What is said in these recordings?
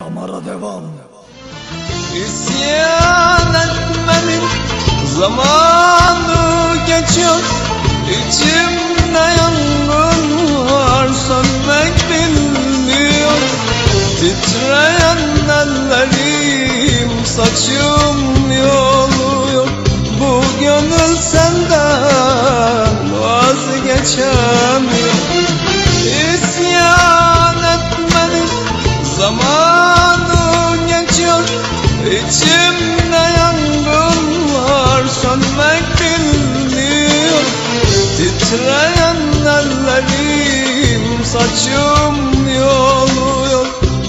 Damara devam. İsyan etmenin zamanı geçiyor İçimde yangın var sönmek bilmiyor Titreyen ellerim saçım İçimde yangın var sönmek bilmiyor. Titreyen ellerim saçım yoluyor.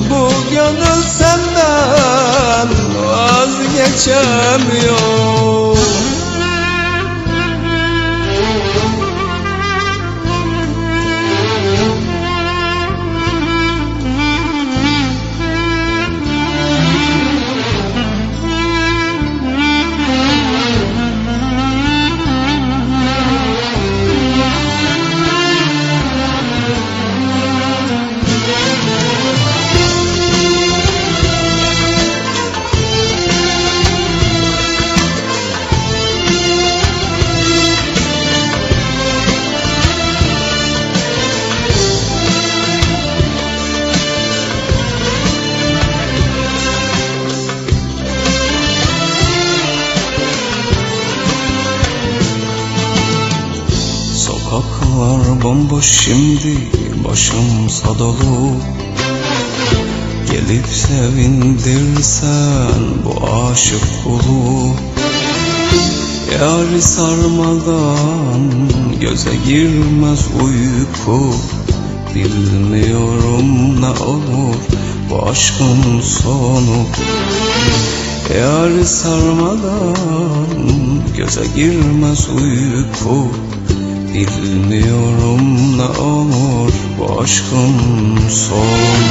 Bu gönül senden vazgeçemiyor Sokaklar bomboş şimdi başımsa dolu Gelip sevindirsen bu aşık kulu. Yari sarmadan göze girmez uyku. Bilmiyorum ne olur bu aşkın sonu. Yari sarmadan göze girmez uyku Bilmiyorum ne olur bu aşkın son.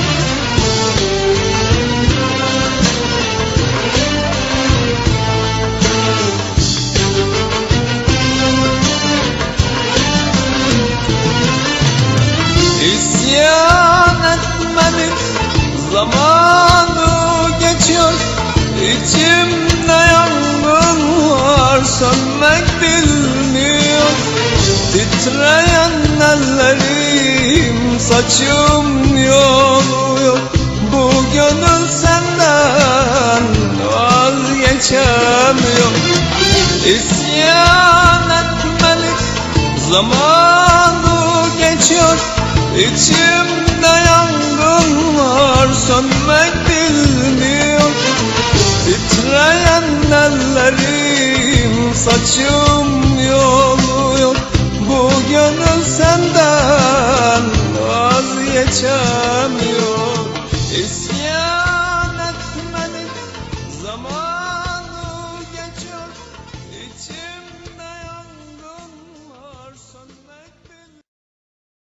İsyan etmenin zamanı geçiyor. İçimde yangın var sönmek bilmiyor Titreyen ellerim saçım yoluyor Bu gönül senden vazgeçemiyor İsyan etmenin zamanı geçiyor. İçimde yangın var sönmek bilmiyor. Titreyen ellerim saçım senden vazgeçemiyor İsyan